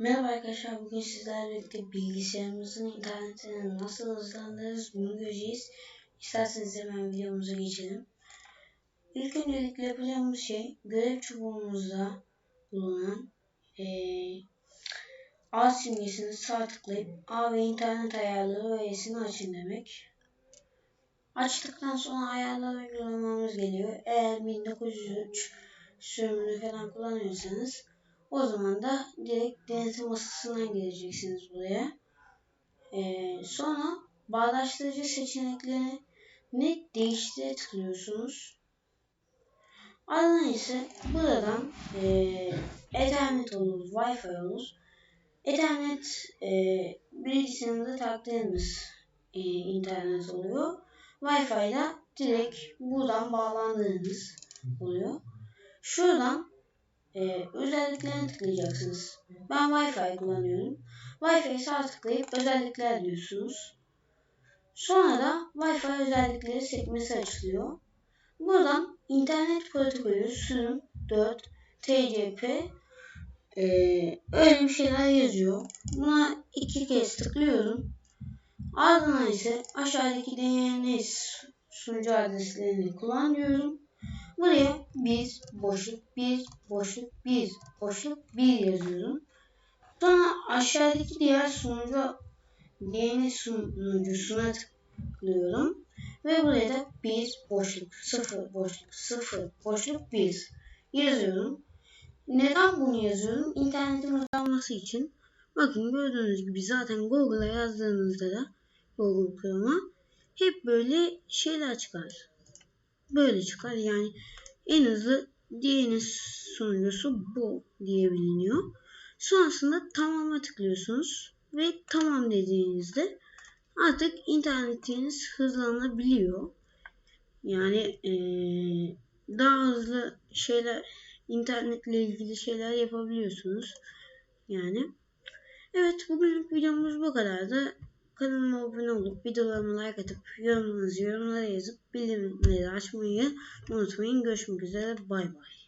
Merhaba arkadaşlar bugün sizlerle birlikte bilgisayarımızın internetini nasıl hızlandırırız bunu göreceğiz. İsterseniz hemen videomuza geçelim. İlk öncelikle yapacağımız şey görev çubuğumuzda bulunan ee, A simgesini sağ tıklayıp A ve internet ayarları öğesini açın demek. Açtıktan sonra ayarlar uygulamamız geliyor. Eğer 1903 sürümünü falan kullanıyorsanız o zaman da direkt denetim masasından geleceksiniz buraya. Ee, sonra bağdaştırıcı seçeneklerini net değiştire tıklıyorsunuz. Ardından ise buradan e, Ethernet olur, Wi-Fi olur. Ethernet e, bilgisayarınızda taktığınız e, internet oluyor. Wi-Fi'da direkt buradan bağlandığınız oluyor. Şuradan e, özelliklerine tıklayacaksınız. Ben Wi-Fi kullanıyorum. Wi-Fi'yi sağ tıklayıp özellikler diyorsunuz. Sonra da Wi-Fi özellikleri sekmesi açılıyor. Buradan internet protokolü sürüm 4 TCP e, öyle bir şeyler yazıyor. Buna iki kez tıklıyorum. Ardından ise aşağıdaki DNS sunucu adreslerini kullan diyorum. Buraya bir boşluk bir boşluk bir boşluk bir yazıyorum. Sonra aşağıdaki diğer sunucu DNS sunucusuna tıklıyorum. Ve buraya da bir boşluk sıfır boşluk sıfır boşluk bir yazıyorum. Neden bunu yazıyorum? İnternetin hızlanması için. Bakın gördüğünüz gibi zaten Google'a yazdığınızda da Google Chrome'a hep böyle şeyler çıkar böyle çıkar. Yani en hızlı DNS sunucusu bu diye biliniyor. Sonrasında tamama tıklıyorsunuz ve tamam dediğinizde artık internetiniz hızlanabiliyor. Yani ee, daha hızlı şeyler internetle ilgili şeyler yapabiliyorsunuz. Yani evet bugünlük videomuz bu kadardı. Kanalıma abone olup videolarıma like atıp yorumlarınızı yorumlara yazıp bildirimleri açmayı unutmayın. Görüşmek üzere. Bay bay.